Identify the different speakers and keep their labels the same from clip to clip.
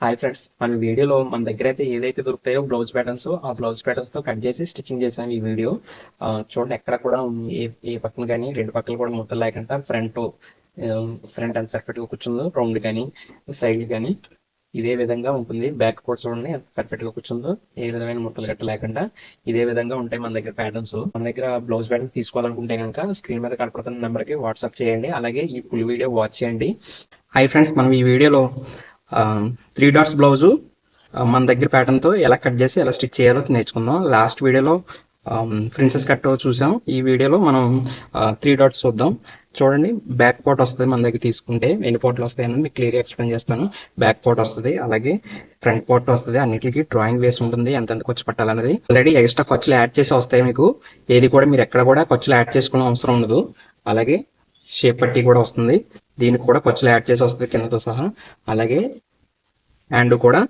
Speaker 1: Hi friends మన వీడియోలో మన దగ్గర అయితే ఏదైతే దొరుకుతాయో బ్లౌజ్ ప్యాటర్న్స్ ఆ బ్లౌజ్ ప్యాటర్న్స్తో కట్ చేసి స్టిచ్చింగ్ చేసాం ఈ వీడియో. చూడండి ఎక్కడ కూడా ఏ ఏ పక్కన కానీ రెండు పక్కలు కూడా ముద్దలు లేకుండా ఫ్రంట్ ఫ్రంట్ అంత పర్ఫెక్ట్గా కూర్చుందో. రౌండ్ కానీ సైడ్ కానీ ఇదే విధంగా ఉంటుంది. బ్యాక్ కూడా చూడండి ఎంత పర్ఫెక్ట్గా కూర్చుందో. ఏ విధమైన ముద్దలు గట్ట లేకుండా ఇదే విధంగా ఉంటాయి మన దగ్గర ప్యాటర్న్స్ మన దగ్గర బ్లౌజ్ ప్యాటర్న్స్ తీసుకోవాలనుకుంటే కనుక స్క్రీన్ మీద కనపడుతున్న నెంబర్కి వాట్సాప్ చేయండి. అలాగే ఈ ఫుల్ వీడియో వాచ్ చేయండి. హాయ్ ఫ్రెండ్స్ మనం ఈ వీడియోలో త్రీ డాట్స్ బ్లౌజు మన దగ్గర ప్యాటర్న్తో ఎలా కట్ చేసి ఎలా స్టిచ్ చేయాలో నేర్చుకుందాం. లాస్ట్ వీడియోలో ప్రిన్సెస్ కట్ చూసాం. ఈ వీడియోలో మనం త్రీ డాట్స్ చూద్దాం. చూడండి బ్యాక్ పార్ట్ వస్తుంది మన దగ్గర తీసుకుంటే. ఎన్ని పార్ట్లు వస్తాయి అనేది మీకు క్లియర్గా ఎక్స్ప్లెయిన్ చేస్తాను. బ్యాక్ పార్ట్ వస్తుంది అలాగే ఫ్రంట్ పార్ట్ వస్తుంది. అన్నిటికీ డ్రాయింగ్ వేసి ఉంటుంది ఎంతెంత ఖర్చు పట్టాలనేది ఆల్రెడీ ఎక్స్ట్రా ఖర్చులు యాడ్ చేసి వస్తాయి మీకు. ఏది కూడా మీరు ఎక్కడ కూడా ఖర్చులు యాడ్ చేసుకోవడం అవసరం ఉండదు. అలాగే షేప్ పట్టి కూడా వస్తుంది. దీనికి కూడా ఖర్చులు యాడ్ చేసి వస్తుంది కిందతో సహా. అలాగే అండ్ కూడా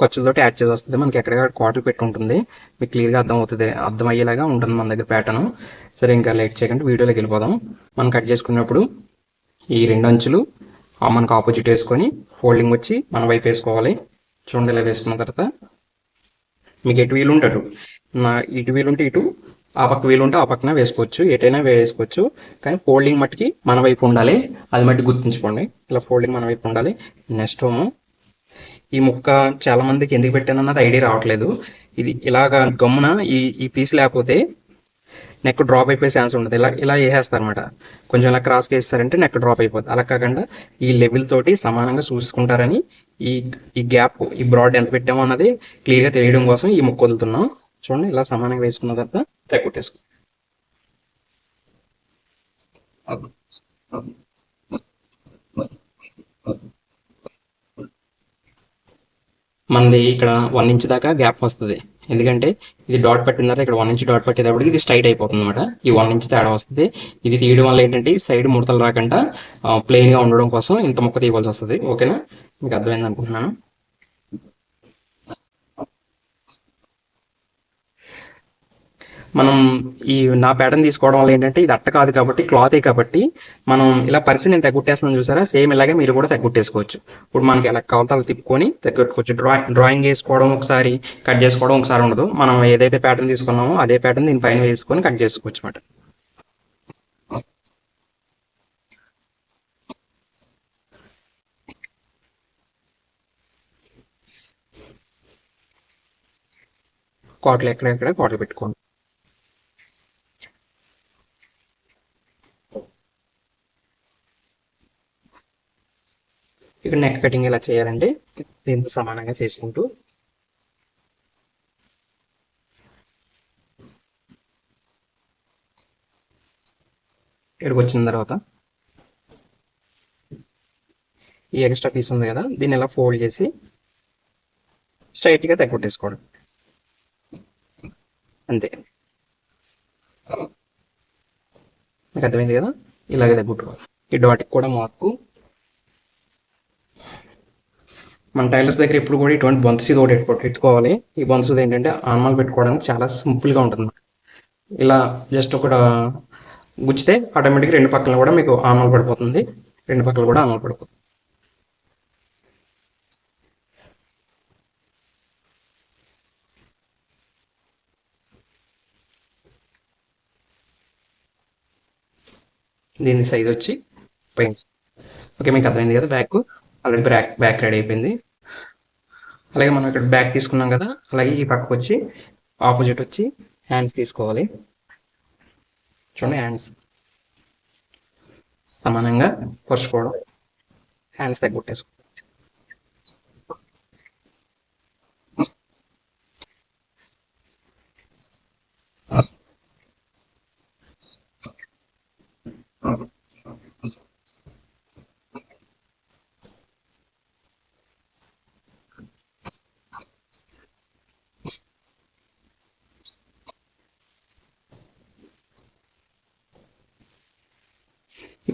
Speaker 1: ఖర్చులతోటి యాడ్ చేసి వస్తుంది మనకి ఎక్కడెక్కడ కోటలు పెట్టి ఉంటుంది. మీకు క్లియర్గా అర్థం అవుతుంది అర్థమయ్యేలాగా ఉంటుంది మన దగ్గర ప్యాటర్న్ సరే ఇంకా లేట్ చేయకుండా. వీడియోలోకి వెళ్ళిపోదాం. మనం కట్ చేసుకున్నప్పుడు ఈ రెండు అంచులు మనకు ఆపోజిట్ వేసుకొని ఫోల్డింగ్ వచ్చి మన వైపు వేసుకోవాలి. చూడండి ఇలా వేసుకున్న తర్వాత మీకు ఎటు వీలు ఉంటే అటు. నా ఇటు వీలుంటే ఇటు ఆ పక్క వీలు ఉంటే ఆ పక్కన వేసుకోవచ్చు ఎటైనా వేసుకోవచ్చు. కానీ ఫోల్డింగ్ మట్టికి మన వైపు ఉండాలి. అది మట్టి గుర్తుంచుకోండి. ఇలా ఫోల్డింగ్ మన వైపు ఉండాలి. నెక్స్ట్ హోము ఈ ముక్క చాలా మందికి ఎందుకు పెట్టానన్నది ఐడియా రావట్లేదు. ఇది ఇలాగా గమ్మున ఈ ఈ పీస్ లేకపోతే నెక్ డ్రాప్ అయిపోయే ఛాన్స్ ఉంటుంది ఇలా ఇలా వేసేస్తారనమాట కొంచెం ఇలా క్రాస్గా వేస్తారంటే నెక్ డ్రాప్ అయిపోతుంది అలా కాకుండా ఈ లెవెల్ తోటి సమానంగా చూసుకుంటారని ఈ ఈ గ్యాప్ ఈ బ్రాడ్ ఎంత పెట్టామో అన్నది క్లియర్గా తెలియడం కోసం ఈ ముక్క వదులుతున్నాం. చూడండి ఇలా సమానంగా వేసుకున్న తర్వాత తెగొట్టేసుకో. మనది ఇక్కడ వన్ ఇంచ్ దాకా గ్యాప్ వస్తుంది. ఎందుకంటే ఇది డాట్ పెట్టిన ఇక్కడ వన్ ఇంచ్ డాట్ పట్టేటప్పటికి ఇది స్ట్రైట్ అయిపోతుంది అనమాట ఈ వన్ ఇంచ్ తేడా వస్తుంది. ఇది తీయడం వల్ల ఏంటంటే సైడ్ ముడతలు రాకుండా ప్లెయిన్గా ఉండడం కోసం ఇంత ముక్క తీయవలసి వస్తుంది. ఓకేనా మీకు అర్థమైంది అనుకుంటున్నాను. మనం ఈ నా ప్యాటర్న్ తీసుకోవడం వల్ల ఏంటంటే ఇది అట్ట కాదు కాబట్టి క్లాతే కాబట్టి మనం ఇలా పరిచి నేను తగ్గుట్టేస్తున్నాను చూసారా? సేమ్ ఇలాగే మీరు కూడా తగ్గుట్టేసుకోవచ్చు. ఇప్పుడు మనకి ఎలా కవతలు తిప్పుకొని తగ్గట్టుకోవచ్చు. డ్రాయింగ్ డ్రాయింగ్ వేసుకోవడం ఒకసారి కట్ చేసుకోవడం ఒకసారి ఉండదు. మనం ఏదైతే ప్యాటర్న్ తీసుకున్నామో అదే ప్యాటర్న్ దీనిపైన వేసుకొని కట్ చేసుకోవచ్చు అనమాట కోటలు ఎక్కడెక్కడ కోటలు పెట్టుకోండి. ఇక్కడ నెక్ కటింగ్ ఎలా చేయాలంటే దీంతో సమానంగా చేసుకుంటూ. ఇక్కడికి వచ్చిన తర్వాత ఈ ఎక్స్ట్రా పీస్ ఉంది కదా దీన్ని ఇలా ఫోల్డ్ చేసి స్ట్రైట్గా తగ్గొట్టేసుకోవడం. అంతే. మీకు అర్థమైంది కదా? ఇలాగే తగ్గుట్టుకోవాలి. ఈ డాట్కి కూడా మార్కు మన టైలర్స్ దగ్గర ఎప్పుడు కూడా ఇటువంటి బొంతసి ఒకటి పెట్టుకో పెట్టుకోవాలి ఈ బొంతసుది ఏంటంటే ఆన్మాల్ పెట్టుకోవడానికి చాలా సింపుల్గా ఉంటుంది ఇలా జస్ట్ ఒక గుచ్చితే ఆటోమేటిక్గా రెండు పక్కల కూడా మీకు ఆన్మాల్ పడిపోతుంది. రెండు పక్కల కూడా ఆన్మాల్ పడిపోతుంది. దీని సైజ్ వచ్చి పెయిన్స్ ఓకే మీకు అర్థమైంది కదా back? Already back back ready అయిపోయింది. అలాగే మనం ఇక్కడ బ్యాక్ తీసుకున్నాం కదా అలాగే ఈ పక్కకు వచ్చి ఆపోజిట్ వచ్చి హ్యాండ్స్ తీసుకోవాలి. చూడండి హ్యాండ్స్ సమానంగా పరుచుకోవడం హ్యాండ్స్ తగ్గొట్టేసుకో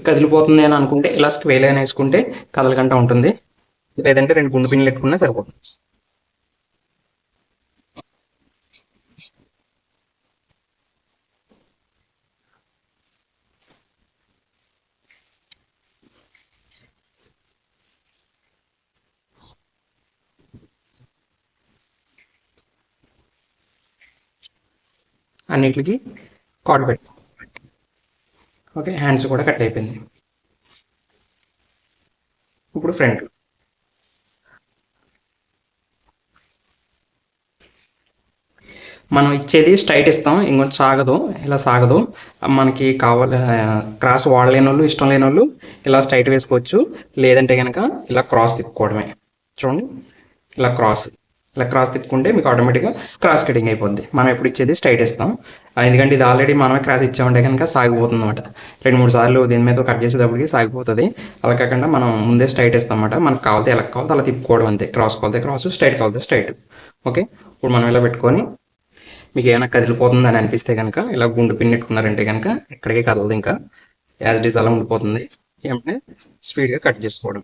Speaker 1: కదిలిపోతుంది అని అనుకుంటే ఇలా స్క్వేల్ అని వేసుకుంటే కదలకంట ఉంటుంది. లేదంటే రెండు గుండు పిన్లు పెట్టుకున్నా సరిపోతుంది. అన్నిటికి కార్డ్ పెడతాం ఓకే హ్యాండ్స్ కూడా కట్ అయిపోయింది. ఇప్పుడు ఫ్రంట్ మనం ఇచ్చేది స్ట్రైట్ ఇస్తాం ఇంకొంచెం సాగదు ఇలా సాగదు. మనకి కావాలి క్రాస్ వాడలేని వాళ్ళు ఇష్టం లేని వాళ్ళు ఇలా స్ట్రైట్ వేసుకోవచ్చు. లేదంటే కనుక ఇలా క్రాస్ తిప్పుకోవడమే. చూడండి ఇలా క్రాస్ ఇలా క్రాస్ తిప్పుకుంటే మీకు ఆటోమేటిక్గా క్రాస్ కటింగ్ అయిపోద్ది. మనం ఎప్పుడు ఇచ్చేది స్ట్రైట్ ఇస్తాం. ఎందుకంటే ఇది ఆల్రెడీ మనమే క్రాస్ ఇచ్చామంటే కనుక సాగిపోతుంది అనమాట రెండు మూడు సార్లు దీని మీద కట్ చేసేటప్పటికి సాగిపోతుంది. అలా కాకుండా మనం ముందే స్ట్రైట్ ఇస్తాం అనమాట మనకు కావాలితే ఎలా కావాలితే అలా తిప్పుకోవడం అంతే. క్రాస్ కావాలితే క్రాస్ స్ట్రైట్ కావాలితే స్ట్రైట్ ఓకే ఇప్పుడు మనం ఇలా పెట్టుకొని మీకు ఏమైనా కదిలిపోతుంది అని అనిపిస్తే కనుక ఇలా గుండు పిన్నెట్టుకున్నారంటే కనుక ఎక్కడికే కదలదు ఇంకా. యాజ్ డిజ్ అలా ఉండిపోతుంది. ఏమంటే స్పీడ్గా కట్ చేసుకోవడం.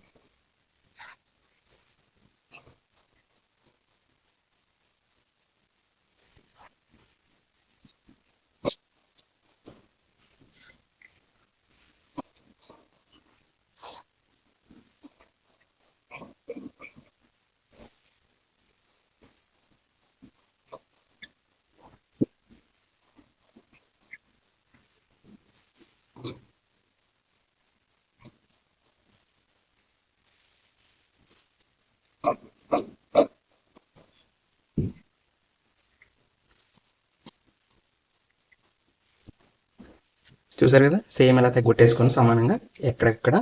Speaker 1: చూసారు కదా? సేమ్ ఎలా కొట్టేసుకొని సమానంగా ఎక్కడెక్కడ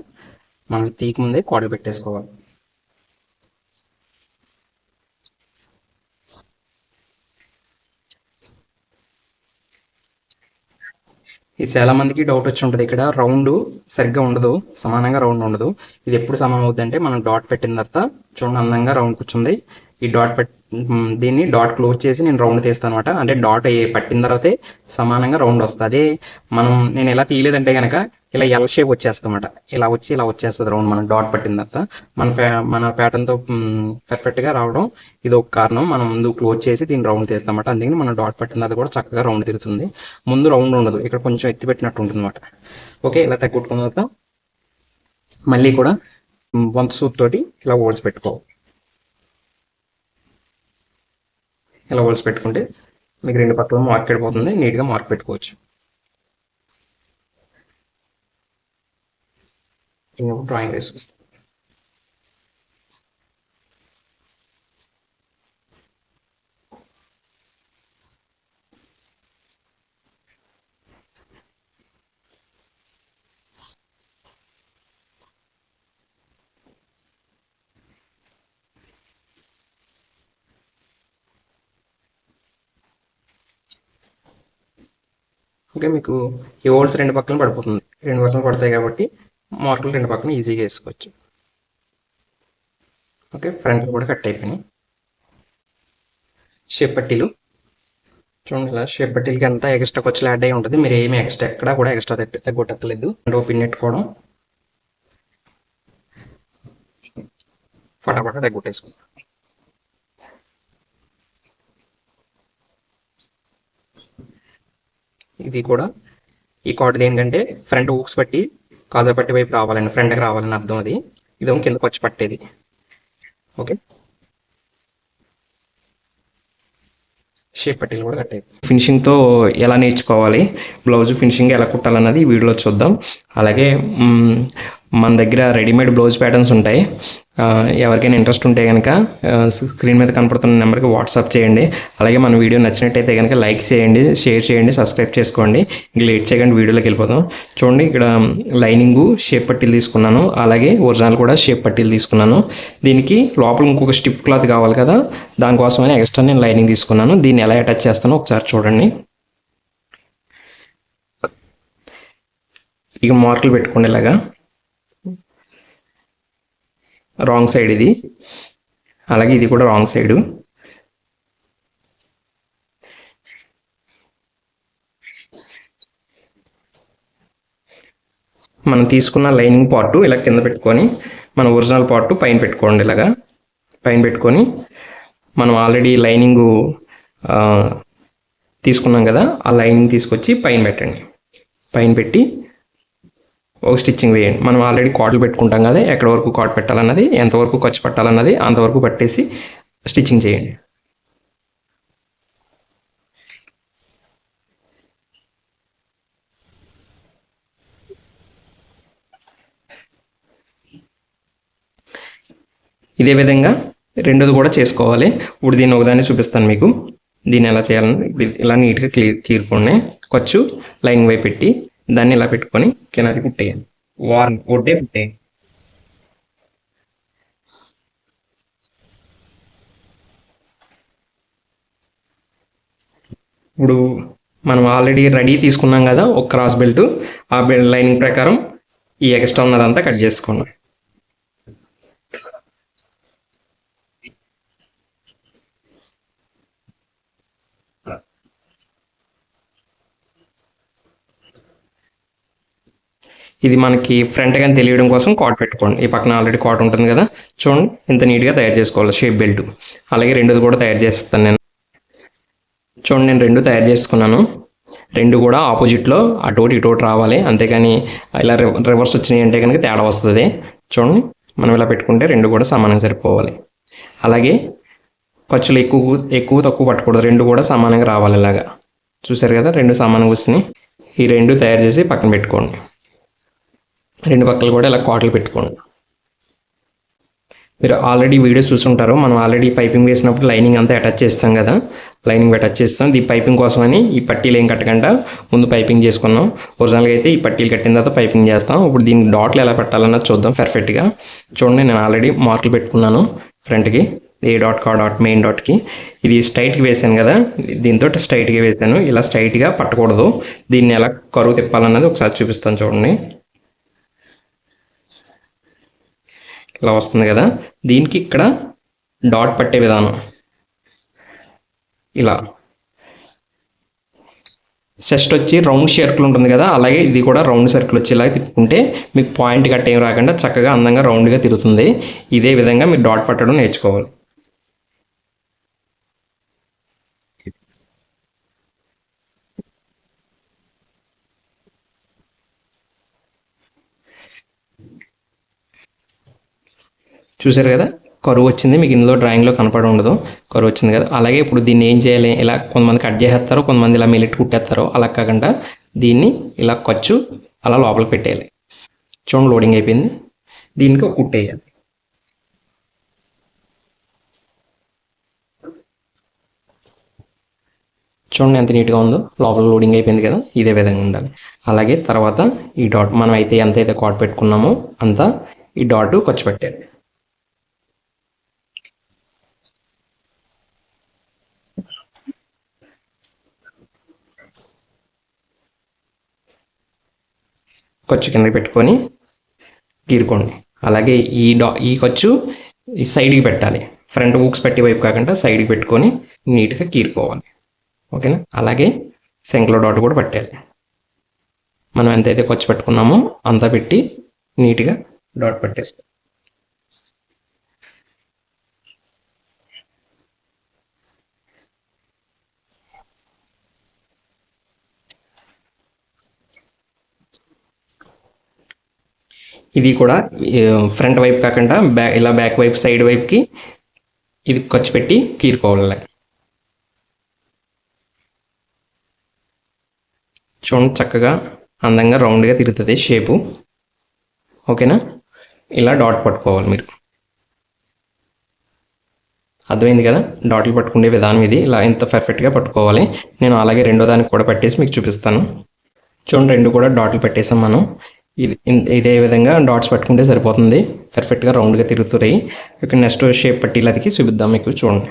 Speaker 1: మనం తీకి ముందే కోడలు పెట్టేసుకోవాలి. ఇది చాలా మందికి డౌట్ వచ్చి ఉంటుంది. ఇక్కడ రౌండ్ సరిగ్గా ఉండదు. సమానంగా రౌండ్ ఉండదు. ఇది ఎప్పుడు సమానం అవుతుంది అంటే మనం డాట్ పెట్టిన తర్వాత చూడండి అందంగా రౌండ్ కూర్చుంది. ఈ డాట్ పెట్ దీన్ని డాట్ క్లోజ్ చేసి నేను రౌండ్ తీస్తాను అనమాట అంటే డాట్ పట్టిన తర్వాతే సమానంగా రౌండ్ వస్తుంది. అదే మనం నేను ఎలా తీయలేదంటే కనుక ఇలా ఎల్ షేప్ వచ్చేస్తామట ఇలా వచ్చి ఇలా వచ్చేస్తుంది రౌండ్ మనం డాట్ పట్టిన తర్వాత. మన మన ప్యాటర్న్తో పర్ఫెక్ట్గా రావడం ఇది ఒక కారణం. మనం ముందు క్లోజ్ చేసి దీన్ని రౌండ్ తీస్తామట అందుకని మనం డాట్ పట్టిన తర్వాత కూడా చక్కగా రౌండ్ తిరుగుతుంది. ముందు రౌండ్ ఉండదు. ఇక్కడ కొంచెం ఎత్తి పెట్టినట్టు ఉంటుంది అనమాట ఓకే ఇలా తగ్గుట్టుకున్న తర్వాత మళ్ళీ కూడా వంత సూప్ తోటి ఇలా ఓడ్స్ పెట్టుకోవాలి. ఇలా ఓల్స్ పెట్టుకుంటే మీకు రెండు పక్కల మార్క్ వెళ్ళిపోతుంది నీట్గా మార్క్ పెట్టుకోవచ్చు. డ్రాయింగ్ వేసుకొస్తాం ఓకే మీకు ఈ హోల్స్ రెండు పక్కన పడిపోతుంది. రెండు పక్కన పడతాయి కాబట్టి మార్కులు రెండు పక్కన ఈజీగా వేసుకోవచ్చు. ఓకే ఫ్రంట్ కూడా కట్ అయిపోయినాయి. షేప్ పట్టీలు చూడండి ఇలా షేప్ పట్టీలకి అంతా ఎక్స్ట్రా ఖర్చులు యాడ్ అయి ఉంటుంది మీరు ఏమి ఎక్స్ట్రా ఎక్కడ కూడా ఎక్స్ట్రా తగ్గొట్టలేదు అంటే పిన్ పెట్టుకోవడం ఫటాఫట తగ్గొట్టేసుకోండి ఇది కూడా ఈ కార్డ్ ఏంటంటే ఫ్రంట్ ఊక్స్ పట్టి కాజా పట్టి వైపు రావాలని ఫ్రంట్కి రావాలని అర్థం అది. ఇదేమో కిందకి వచ్చి పట్టేది. ఓకే. షేప్ పట్టీలు కూడా కట్టేది ఫినిషింగ్తో ఎలా నేర్చుకోవాలి బ్లౌజ్ ఫినిషింగ్ ఎలా కుట్టాలన్నది ఈ వీడియోలో చూద్దాం. అలాగే మన దగ్గర రెడీమేడ్ బ్లౌజ్ ప్యాటర్న్స్ ఉంటాయి. ఎవరికైనా ఇంట్రెస్ట్ ఉంటే కనుక స్క్రీన్ మీద కనపడుతున్న నెంబర్కి వాట్సాప్ చేయండి. అలాగే మన వీడియో నచ్చినట్టయితే కనుక లైక్ చేయండి షేర్ చేయండి సబ్స్క్రైబ్ చేసుకోండి. ఇంకా లేట్ చేయకండి వీడియోలోకి వెళ్ళిపోతాం చూడండి ఇక్కడ లైనింగ్ షేప్ పట్టీలు తీసుకున్నాను. అలాగే ఒరిజినల్ కూడా షేప్ పట్టీలు తీసుకున్నాను. దీనికి లోపల ఇంకొక స్టిప్ క్లాత్ కావాలి కదా. దానికోసమని ఎక్స్ట్రా నేను లైనింగ్ తీసుకున్నాను. దీన్ని ఎలా అటాచ్ చేస్తానో ఒకసారి చూడండి. ఇక మార్కులు పెట్టుకోండి ఇలాగా. రాంగ్ సైడ్ ఇది. అలాగే ఇది కూడా రాంగ్ సైడు మనం తీసుకున్న లైనింగ్ పార్ట్ ఇలా కింద పెట్టుకొని మన ఒరిజినల్ పార్ట్ పైన పెట్టుకోండి ఇలాగా. పైన పెట్టుకొని మనం ఆల్రెడీ లైనింగ్ తీసుకున్నాం కదా ఆ లైనింగ్ తీసుకొచ్చి పైన పెట్టండి. పైన పెట్టి ఒక స్టిచ్చింగ్ వేయండి. మనం ఆల్రెడీ కాట్లు పెట్టుకుంటాం కదా ఎక్కడ వరకు కాట్ పెట్టాలన్నది ఎంతవరకు ఖర్చు పెట్టాలన్నది అంతవరకు పట్టేసి స్టిచ్చింగ్ చేయండి. ఇదే విధంగా రెండోది కూడా చేసుకోవాలి. ఇప్పుడు దీన్ని ఒకదాన్ని చూపిస్తాను మీకు. దీన్ని ఎలా చేయాలని ఇలా నీట్గా క్లియర్ కీరుకోండి ఖర్చు లైన్ వైపు పెట్టి దాన్ని ఇలా పెట్టుకొని కిందకి కుట్టేయాలి. వార్ ఒడ్డే కుట్టేయాలి ఇప్పుడు మనం ఆల్రెడీ రెడీ తీసుకున్నాం కదా ఒక క్రాస్ బెల్ట్ ఆ బెల్ట్ లైనింగ్ ప్రకారం ఈ ఎక్స్ట్రా ఉన్నదంతా కట్ చేసుకున్నాం. ఇది మనకి ఫ్రంట్ కానీ తెలియడం కోసం కాట్ పెట్టుకోండి. ఈ పక్కన ఆల్రెడీ కాట్ ఉంటుంది కదా. చూడండి ఇంత నీట్గా తయారు చేసుకోవాలి. షేప్ బెల్ట్ అలాగే రెండోది కూడా తయారు చేస్తాను నేను. చూడండి నేను రెండు తయారు చేసుకున్నాను. రెండు కూడా ఆపోజిట్లో అటోటి ఇటోటి రావాలి. అంతేకాని ఇలా రివర్స్ వచ్చినాయి అంటే కనుక తేడా వస్తుంది. చూడండి మనం ఇలా పెట్టుకుంటే రెండు కూడా సమానంగా సరిపోవాలి. అలాగే ఖర్చులు ఎక్కువ ఎక్కువ తక్కువ పట్టకూడదు. రెండు కూడా సమానంగా రావాలి ఇలాగా. చూసారు కదా రెండు సమానంగా వస్తున్నాయి ఈ రెండు తయారు చేసి పక్కన పెట్టుకోండి. రెండు పక్కలు కూడా ఇలా కోటలు పెట్టుకోండి. మీరు ఆల్రెడీ వీడియోస్ చూసుంటారు మనం ఆల్రెడీ పైపింగ్ వేసినప్పుడు లైనింగ్ అంతా అటాచ్ చేస్తాం కదా. లైనింగ్ అటాచ్ చేస్తాం. ఈ పైపింగ్ కోసమని ఈ పట్టీలు ఏం కట్టకుండా ముందు పైపింగ్ చేసుకున్నాం. ఒరిజినల్గా అయితే ఈ పట్టీలు కట్టిన తర్వాత పైపింగ్ చేస్తాం. ఇప్పుడు దీనికి డాట్లు ఎలా పెట్టాలన్నది చూద్దాం పర్ఫెక్ట్గా. చూడండి నేను ఆల్రెడీ మార్కులు పెట్టుకున్నాను ఫ్రంట్కి. ఏ డాట్ కా డాట్ మెయిన్ డాట్కి. ఇది స్ట్రైట్కి వేసాను కదా. దీంతో స్ట్రైట్గా వేసాను. ఇలా స్ట్రైట్గా పట్టకూడదు. దీన్ని ఎలా కరువు తిప్పాలన్నది ఒకసారి చూపిస్తాను చూడండి. ఇలా వస్తుంది కదా. దీనికి ఇక్కడ డాట్ పట్టే విధానం. ఇలా. సెస్ట్ వచ్చి రౌండ్ సర్కిల్ ఉంటుంది కదా. అలాగే ఇది కూడా రౌండ్ సర్కిల్ వచ్చేలాగా తిప్పుకుంటే మీకు పాయింట్ కట్ ఏం రాకుండా చక్కగా అందంగా రౌండ్గా తిరుగుతుంది. ఇదే విధంగా మీరు డాట్ పట్టడం నేర్చుకోవాలి. చూసారు కదా? కరువు వచ్చింది మీకు ఇందులో డ్రాయింగ్లో కనపడి ఉండదు. కరువు వచ్చింది కదా? అలాగే ఇప్పుడు దీన్ని ఏం చేయాలి? ఇలా కొంతమంది కట్ చేసేస్తారు కొంతమంది ఇలా మిలిట్ కుట్టేస్తారు. అలా కాకుండా దీన్ని ఇలా ఖర్చు అలా లోపల పెట్టేయాలి. చూడండి లోడింగ్ అయిపోయింది. దీనికి ఒక కుట్టేయాలి చూడండి ఎంత నీట్గా ఉందో. లోపల లోడింగ్ అయిపోయింది కదా? ఇదే విధంగా ఉండాలి. అలాగే తర్వాత ఈ డాట్ మనం అయితే ఎంత అయితే కాట్ పెట్టుకున్నామో అంతా ఈ డాట్ ఖర్చు పెట్టాలి ఖర్చు కింద పెట్టుకొని గీరుకోండి. అలాగే ఈ డా ఈ ఖర్చు ఈ సైడ్కి పెట్టాలి. ఫ్రంట్ బుక్స్ పెట్టి వైపు కాకుండా సైడ్కి పెట్టుకొని నీట్గా గీరుకోవాలి. ఓకేనా? అలాగే శంకులో డాట్ కూడా పెట్టాలి మనం ఎంతైతే ఖర్చు పెట్టుకున్నామో అంతా పెట్టి నీట్గా డాట్ పెట్టేసుకోవాలి. ఇది కూడా ఫ్రంట్ వైపు కాకుండా బ్యా ఇలా బ్యాక్ వైపు సైడ్ వైపుకి ఇది ఖర్చు పెట్టి కీరుకోవాలి. చూడండి చక్కగా అందంగా రౌండ్గా తిరుగుతుంది షేపు. ఓకేనా? ఇలా డాట్ పట్టుకోవాలి మీరు. అర్థమైంది కదా? డాట్లు పట్టుకునే విధానం ఇది. ఇలా ఇంత పర్ఫెక్ట్గా పట్టుకోవాలి. నేను అలాగే రెండో దానికి కూడా పెట్టేసి మీకు చూపిస్తాను. చూడండి రెండు కూడా డాట్లు పెట్టేసాం మనం. ఇది ఇదే విధంగా డాట్స్ పట్టుకుంటే సరిపోతుంది. పర్ఫెక్ట్గా రౌండ్గా తిరుగుతున్నాయి. ఇక నెక్స్ట్ షేప్ పట్టీలదికి చూపిద్దాం మీకు చూడండి.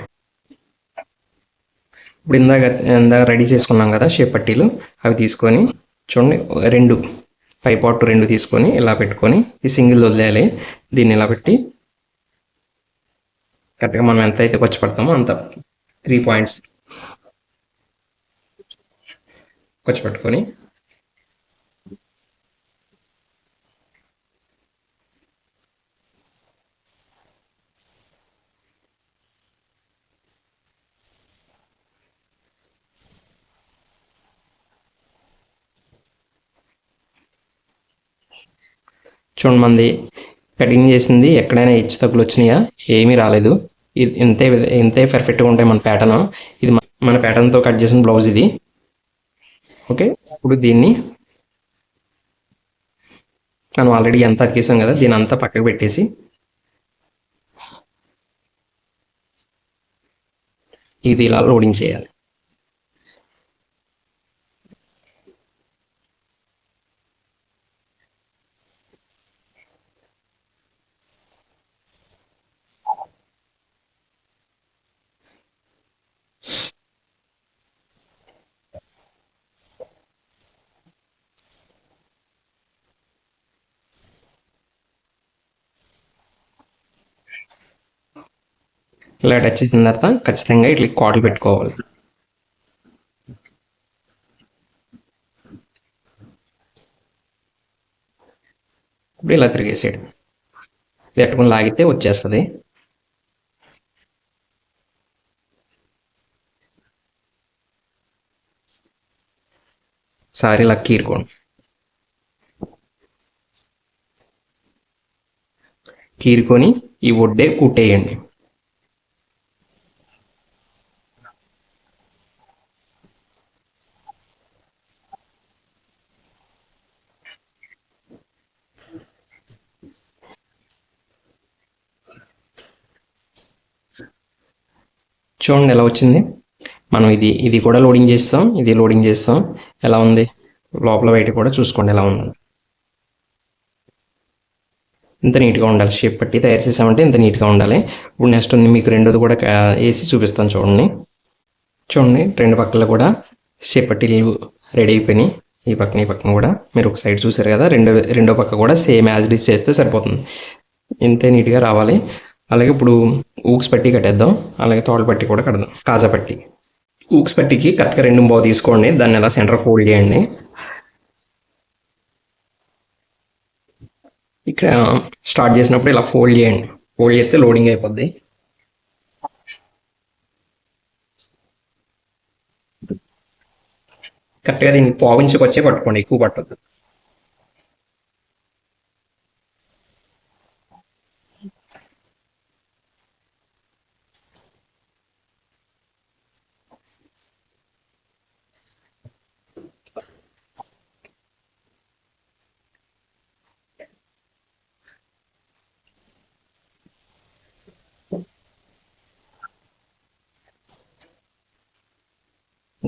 Speaker 1: ఇప్పుడు ఇందాక ఇందాక రెడీ చేసుకున్నాం కదా షేప్ పట్టీలు. అవి తీసుకొని చూడండి రెండు పై పాటు రెండు తీసుకొని ఇలా పెట్టుకొని ఈ సింగిల్ వదిలేయాలి. దీన్ని ఇలా పెట్టి కరెక్ట్గా మనం ఎంత అయితే ఖర్చు పెడతామో అంత త్రీ పాయింట్స్ ఖర్చు పెట్టుకొని మంది కటింగ్ చేసింది ఎక్కడైనా హెచ్చు తగ్గులు వచ్చినాయా? ఏమీ రాలేదు. ఇది ఇంతే ఇంతే పర్ఫెక్ట్గా ఉంటాయి మన ప్యాటర్న్ ఇది మన ప్యాటర్న్తో కట్ చేసిన బ్లౌజ్ ఇది. ఓకే ఇప్పుడు దీన్ని మనం ఆల్రెడీ ఎంత అతికేసాం కదా దీని అంతా పక్కకు పెట్టేసి ఇది ఇలా లోడింగ్ చేయాలి. ఇలా టచ్ చేసిన తర్వాత ఖచ్చితంగా ఇట్లా కాటలు పెట్టుకోవాలి. ఇప్పుడు ఇలా తిరిగేసాడు పెట్టుకుని లాగితే వచ్చేస్తుంది. సారీ ఇలా కీరుకోండి కీరుకొని ఈ ఒడ్డే కుట్టేయండి. చూడండి ఎలా వచ్చింది. మనం ఇది ఇది కూడా లోడింగ్ చేస్తాం ఇది లోడింగ్ చేస్తాం. ఎలా ఉంది? లోపల బయట కూడా చూసుకోండి ఎలా ఉంది. ఇంత నీట్గా ఉండాలి. షేప్ పట్టి తయారు చేసామంటే ఇంత నీట్గా ఉండాలి. ఇప్పుడు నెక్స్ట్ ఉంది మీకు రెండోది కూడా వేసి చూపిస్తాను చూడండి. చూడండి రెండు పక్కల కూడా షేప్ పట్టీలు రెడీ అయిపోయినాయి. ఈ పక్కన ఈ పక్కన కూడా. మీరు ఒక సైడ్ చూసారు కదా రెండో రెండో పక్క కూడా సేమ్ యాజ్ డిస్ చేస్తే సరిపోతుంది. ఇంతే నీట్గా రావాలి. అలాగే ఇప్పుడు ఊక్స్ పట్టి కట్టేద్దాం. అలాగే తోట పట్టి కూడా కడదాం. కాజా పట్టి. ఊక్స్ పట్టికి కరెక్ట్గా రెండు బావు తీసుకోండి. దాన్ని ఎలా సెంటర్ ఫోల్డ్ చేయండి. ఇక్కడ స్టార్ట్ చేసినప్పుడు ఇలా ఫోల్డ్ చేయండి. ఫోల్డ్ చేస్తే లోడింగ్ అయిపోద్ది. కరెక్ట్గా దీన్ని పావించుకొచ్చే పట్టుకోండి. ఎక్కువ పట్టద్దు.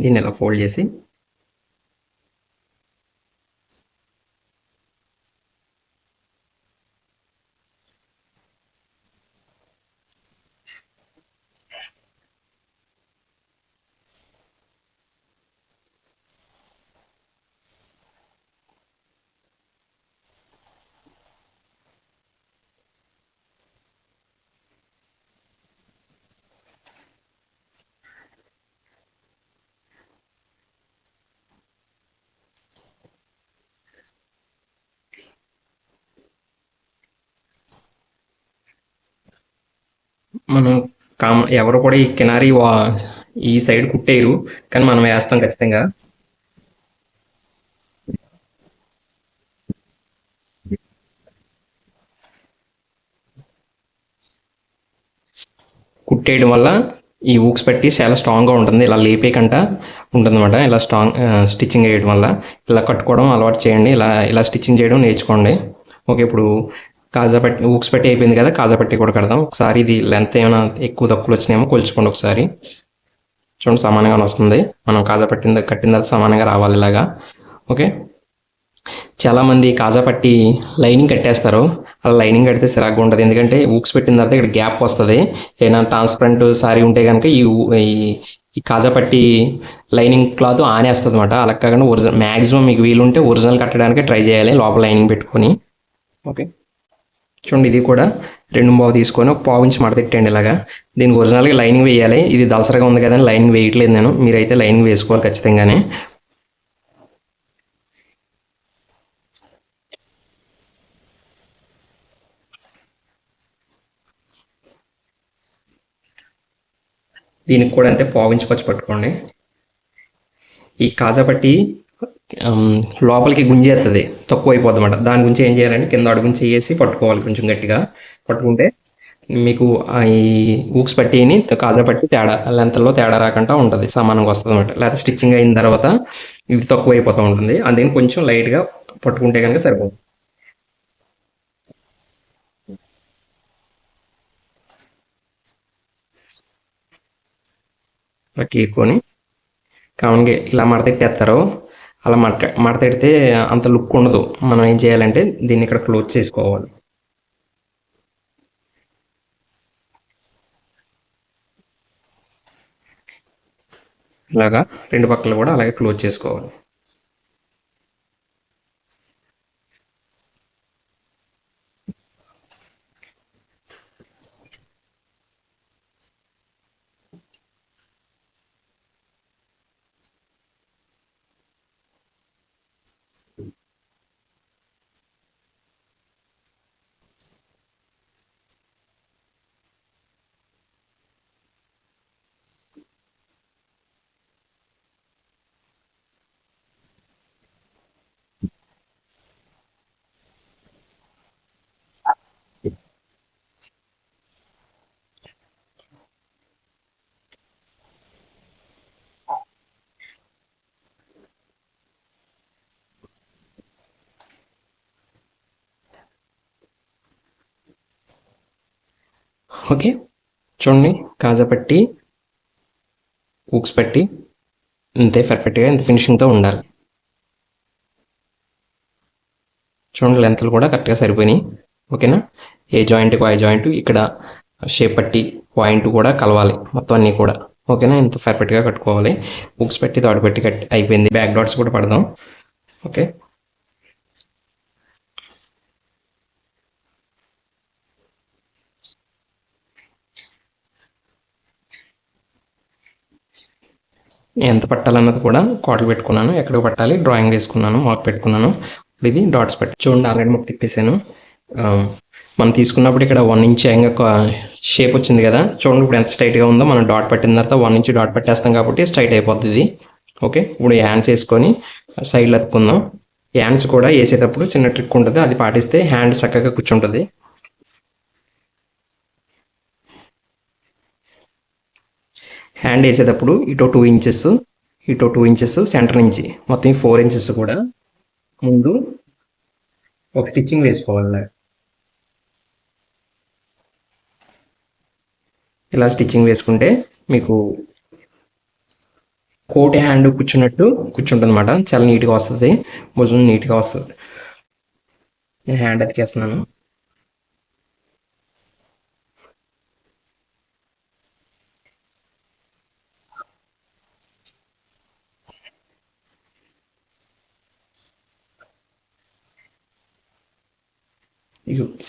Speaker 1: దీన్ని ఇలా ఫోల్డ్ చేసి మనం కామ ఎవరు కూడా ఈ కినారి వా ఈ సైడ్ కుట్టేయరు కానీ మనం వేస్తాం ఖచ్చితంగా. కుట్టేయడం వల్ల ఈ ఊక్స్ పెట్టి చాలా స్ట్రాంగ్గా ఉంటుంది. ఇలా లేపేకంట ఉంటుందన్నమాట. ఇలా స్ట్రాంగ్ స్టిచ్చింగ్ వేయడం వల్ల. ఇలా కట్టుకోవడం అలవాటు చేయండి. ఇలా ఇలా స్టిచ్చింగ్ చేయడం నేర్చుకోండి. ఓకే ఇప్పుడు కాజా పట్టి ఊక్స్ పెట్టి అయిపోయింది కదా కాజా పట్టి కూడా కడదాం. ఒకసారి ఇది లెంత్ ఏమైనా ఎక్కువ తక్కువలు వచ్చినాయేమో కొలుచుకోండి ఒకసారి. చూడండి సమానంగా వస్తుంది. మనం కాజా పట్టిన కట్టిన తర్వాత సమానంగా రావాలి ఇలాగా. ఓకే? చాలామంది కాజా పట్టి లైనింగ్ కట్టేస్తారు. అలా లైనింగ్ కడితే సిరాగ్గా ఉంటుంది ఎందుకంటే ఊక్స్ పెట్టిన తర్వాత ఇక్కడ గ్యాప్ వస్తుంది. ఏదైనా ట్రాన్స్పరెంట్ సారీ ఉంటే కనుక ఈ ఈ ఈ కాజా పట్టి లైనింగ్ క్లాత్ ఆనేస్తుంది అనమాట అలా కాకుండా ఒరిజినల్ మ్యాక్సిమం మీకు వీలుంటే ఒరిజినల్ కట్టడానికి ట్రై చేయాలి లోపల లైనింగ్ పెట్టుకొని. ఓకే? చూడండి ఇది కూడా రెండు పావు తీసుకొని ఒక పావు ఇంచు మడతెట్టండి ఇలాగా. దీనికి ఒరిజినల్గా లైనింగ్ వేయాలి. ఇది దలసరగా ఉంది కదా అని లైనింగ్ వేయట్లేదు నేను. మీరైతే లైనింగ్ వేసుకోవాలి ఖచ్చితంగానే. దీనికి కూడా అంతే పావు ఇంచు ఖర్చు పట్టుకోండి. ఈ కాజా పట్టి లోపలికి గుంజేస్తుంది తక్కువ అయిపోద్ది అనమాట దాని గురించి ఏం చేయాలంటే కింద అడుగు వేసి పట్టుకోవాలి కొంచెం గట్టిగా. పట్టుకుంటే మీకు ఈ ఊక్స్ పట్టిని కాజా పట్టి తేడా లెంత్లో తేడా రాకుండా ఉంటుంది. సమానంగా వస్తుంది అనమాట లేకపోతే స్టిచ్చింగ్ అయిన తర్వాత ఇది తక్కువ అయిపోతూ ఉంటుంది. అందుకని కొంచెం లైట్గా పట్టుకుంటే కనుక సరిపోతుంది. ఇలా గీక్కొని కామన్గా ఇలా మడతెట్టేస్తారు. అలా మడత మడతెడితే అంత లుక్ ఉండదు. మనం ఏం చేయాలంటే దీన్ని ఇక్కడ క్లోజ్ చేసుకోవాలి. ఇలాగా రెండు పక్కలు కూడా అలాగే క్లోజ్ చేసుకోవాలి. ఓకే. చూడండి కాజా పట్టి హుక్స్ పెట్టి ఇంతే పర్ఫెక్ట్గా ఇంత ఫినిషింగ్తో ఉండాలి. చూడండి లెంత్లు కూడా కరెక్ట్గా సరిపోయినాయి. ఓకేనా? ఏ జాయింట్కు ఆ జాయింట్ ఇక్కడ షేప్ పట్టి పాయింట్ కూడా కలవాలి మొత్తం అన్నీ కూడా. ఓకేనా? ఇంత పర్ఫెక్ట్గా కట్టుకోవాలి. బుక్స్ పెట్టి తోడు పెట్టి కట్ అయిపోయింది. బ్యాక్ డాట్స్ కూడా పడదాం. ఓకే. ఎంత పట్టాలన్నది కూడా కోటలు పెట్టుకున్నాను. ఎక్కడికి పట్టాలి? డ్రాయింగ్ వేసుకున్నాను మార్క్ పెట్టుకున్నాను. ఇప్పుడు ఇది డాట్స్ పెట్టి చూడండి ఆల్రెడీ మాకు తిప్పేశాను. మనం తీసుకున్నప్పుడు ఇక్కడ వన్ ఇంచ్ ఇంకా షేప్ వచ్చింది కదా. చూడండి ఇప్పుడు ఎంత స్ట్రైట్గా ఉందో. మనం డాట్ పెట్టిన తర్వాత వన్ ఇంచ్ డాట్ పెట్టేస్తాం కాబట్టి స్ట్రైట్ అయిపోతుంది ఇది. ఓకే ఇప్పుడు హ్యాండ్స్ వేసుకొని సైడ్లో ఎత్తుకుందాం హ్యాండ్స్ కూడా వేసేటప్పుడు చిన్న ట్రిక్ ఉంటుంది. అది పాటిస్తే హ్యాండ్ చక్కగా కూర్చుంటుంది. హ్యాండ్ వేసేటప్పుడు ఇటో టూ ఇంచెస్ ఇటో టూ ఇంచెస్ సెంటర్ నుంచి. మొత్తం ఫోర్ ఇంచెస్ కూడా ముందు ఒక స్టిచ్చింగ్ వేసుకోవాలి ఇలా స్టిచ్చింగ్ వేసుకుంటే మీకు కోటి హ్యాండ్ కూర్చున్నట్టు కూర్చుంటుంది అనమాట చాలా నీట్గా వస్తుంది. భుజం నీట్గా వస్తుంది. నేను హ్యాండ్ అతికేస్తున్నాను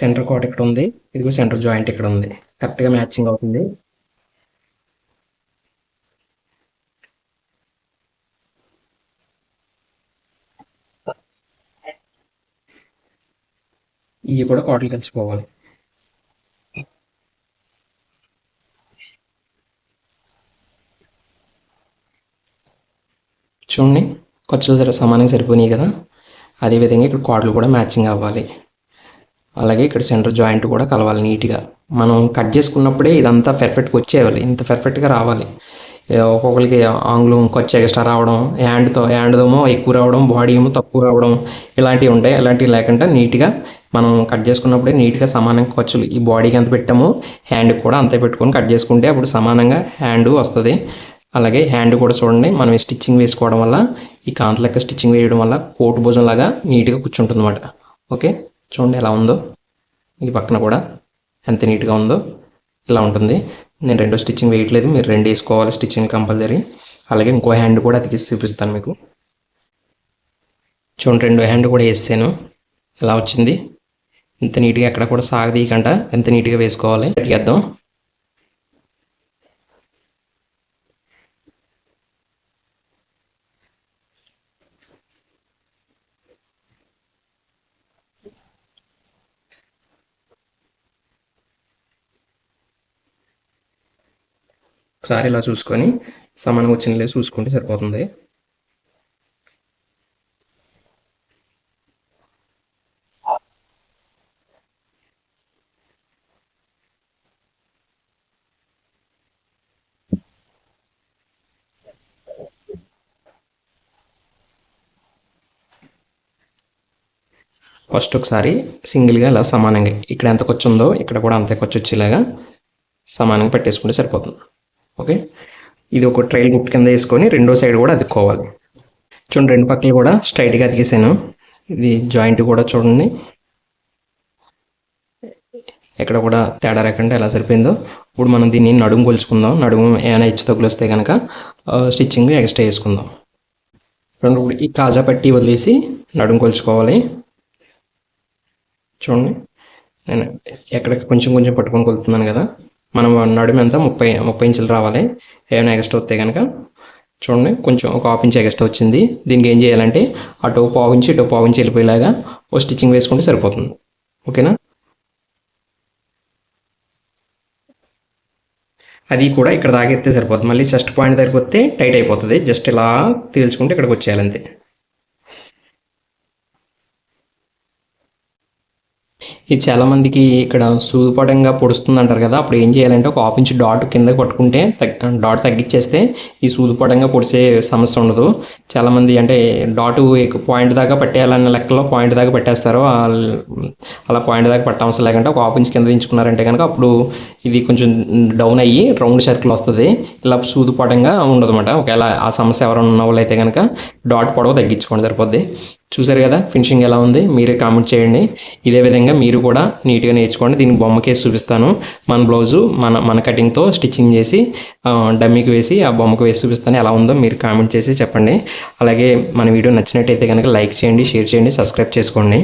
Speaker 1: సెంటర్ కోట్ ఇక్కడ ఉంది ఇదిగో సెంటర్ జాయింట్ ఇక్కడ ఉంది కరెక్ట్గా మ్యాచింగ్ అవుతుంది. ఇవి కూడా కోటలు కలిసిపోవాలి. చూడండి ఖర్చుల ధర సమానంగా సరిపోయినాయి కదా. అదేవిధంగా ఇక్కడ కోడలు కూడా మ్యాచింగ్ అవ్వాలి. అలాగే ఇక్కడ సెంటర్ జాయింట్ కూడా కలవాలి నీట్గా మనం కట్ చేసుకున్నప్పుడే ఇదంతా పర్ఫెక్ట్గా వచ్చేయాలి. ఇంత పర్ఫెక్ట్గా రావాలి. ఒక్కొక్కరికి ఆంగ్లం కొంచెం ఎక్స్ట్రా రావడం హ్యాండ్తో హ్యాండ్దేమో ఎక్కువ రావడం బాడీ ఏమో తక్కువ రావడం ఇలాంటివి ఉంటాయి. ఇలాంటివి లేకుండా నీట్గా మనం కట్ చేసుకున్నప్పుడే నీట్గా సమానంగా ఖర్చులు. ఈ బాడీకి ఎంత పెట్టామో హ్యాండ్కి కూడా అంతే పెట్టుకొని కట్ చేసుకుంటే అప్పుడు సమానంగా హ్యాండ్ వస్తుంది. అలాగే హ్యాండ్ కూడా చూడండి మనం స్టిచ్చింగ్ వేసుకోవడం వల్ల ఈ కాంతలెక్క స్టిచ్చింగ్ వేయడం వల్ల కోటు భుజం లాగా నీట్గా కూర్చుంటుంది అన్నమాట ఓకే? చూడండి ఎలా ఉందో. ఈ పక్కన కూడా ఎంత నీట్గా ఉందో ఇలా ఉంటుంది. నేను రెండో స్టిచ్చింగ్ వేయట్లేదు. మీరు రెండు వేసుకోవాలి. Stitching compulsory. అలాగే ఇంకో హ్యాండ్ కూడా అతికిసి చూపిస్తాను మీకు. చూడండి రెండో హ్యాండ్ కూడా వేసాను ఇలా వచ్చింది. ఇంత నీట్గా ఎక్కడ కూడా సాగదీయకుండా ఎంత నీట్గా వేసుకోవాలి. అతికేద్దాం ఒకసారి ఇలా చూసుకొని సమానం వచ్చినలే చూసుకుంటే సరిపోతుంది. ఫస్ట్ ఒకసారి సింగిల్గా ఇలా సమానంగా ఇక్కడ ఎంత ఖర్చు ఉందో ఇక్కడ కూడా అంతే ఖర్చు వచ్చేలాగా సమానంగా పెట్టేసుకుంటే సరిపోతుంది. ఓకే? ఇది ఒక ట్రైల్ గుట్ కింద వేసుకొని రెండో సైడ్ కూడా అతుక్కోవాలి. చూడండి రెండు పక్కలు కూడా స్ట్రైట్గా అతికేసాను. ఇది జాయింట్ కూడా చూడండి. ఎక్కడ కూడా తేడా రాకుండా ఎలా సరిపోయిందో. ఇప్పుడు మనం దీన్ని నడుము కొలుచుకుందాం. నడుము ఏమైనా హెచ్చు తగ్గులు వస్తే కనుక స్టిచ్చింగ్ ఎక్స్ట్రా వేసుకుందాం రెండు ఇప్పుడు ఈ కాజా పట్టి వదిలేసి నడుము కొలుచుకోవాలి. చూడండి నేను ఎక్కడ కొంచెం కొంచెం పట్టుకొని కొలుతున్నాను కదా. మనం నడుము ఎంత? ముప్పై ముప్పై ఇంచులు రావాలి. ఏమైనా ఎక్స్ట్రా వస్తే కనుక చూడండి కొంచెం ఒక హాఫ్ ఇంచ్ ఎక్స్ట్రా వచ్చింది. దీనికి ఏం చేయాలంటే అటు పావు ఇంచు ఇటు పావు వెళ్ళిపోయేలాగా ఓ స్టిచ్చింగ్ వేసుకుంటే సరిపోతుంది. ఓకేనా? అది కూడా ఇక్కడ దాకా సరిపోతుంది. మళ్ళీ చెస్ట్ పాయింట్ దగ్గరికి వస్తే టైట్ అయిపోతుంది. జస్ట్ ఇలా తేల్చుకుంటే ఇక్కడికి వచ్చేయాలంతే అంతే ఇది చాలామందికి ఇక్కడ సూదుపడంగా పొడుస్తుంది అంటారు కదా అప్పుడు ఏం చేయాలంటే ఒక హాఫ్ ఇంచ్ డాట్ కింద పట్టుకుంటే డాట్ తగ్గించేస్తే ఈ సూదుపడంగా పొడిసే సమస్య ఉండదు. చాలామంది అంటే డాట్ పాయింట్ దాకా పట్టేయాలన్న లెక్కలో పాయింట్ దాకా పట్టేస్తారు. అలా పాయింట్ దాకా పట్టవలసిన లేకుండా ఒక హాఫ్ ఇంచ్ కింద దించుకున్నారంటే కనుక అప్పుడు ఇది కొంచెం డౌన్ అయ్యి రౌండ్ సర్కిల్ వస్తుంది. ఇలా సూదుపడంగా ఉండదు అనమాట ఒకవేళ ఆ సమస్య ఎవరైనా ఉన్న వాళ్ళు అయితే కనుక డాట్ పొడవు తగ్గించుకోండి సరిపోద్ది. చూసారు కదా? ఫినిషింగ్ ఎలా ఉంది? మీరే కామెంట్ చేయండి. ఇదే విధంగా మీరు కూడా నీట్గా నేర్చుకోండి. దీనికి బొమ్మ కేసు చూపిస్తాను. మన బ్లౌజు మన మన కటింగ్తో స్టిచ్చింగ్ చేసి డమ్మీకి వేసి ఆ బొమ్మకు వేసి చూపిస్తాను. ఎలా ఉందో మీరు కామెంట్ చేసి చెప్పండి. అలాగే మన వీడియో నచ్చినట్టయితే కనుక లైక్ చేయండి షేర్ చేయండి సబ్స్క్రైబ్ చేసుకోండి.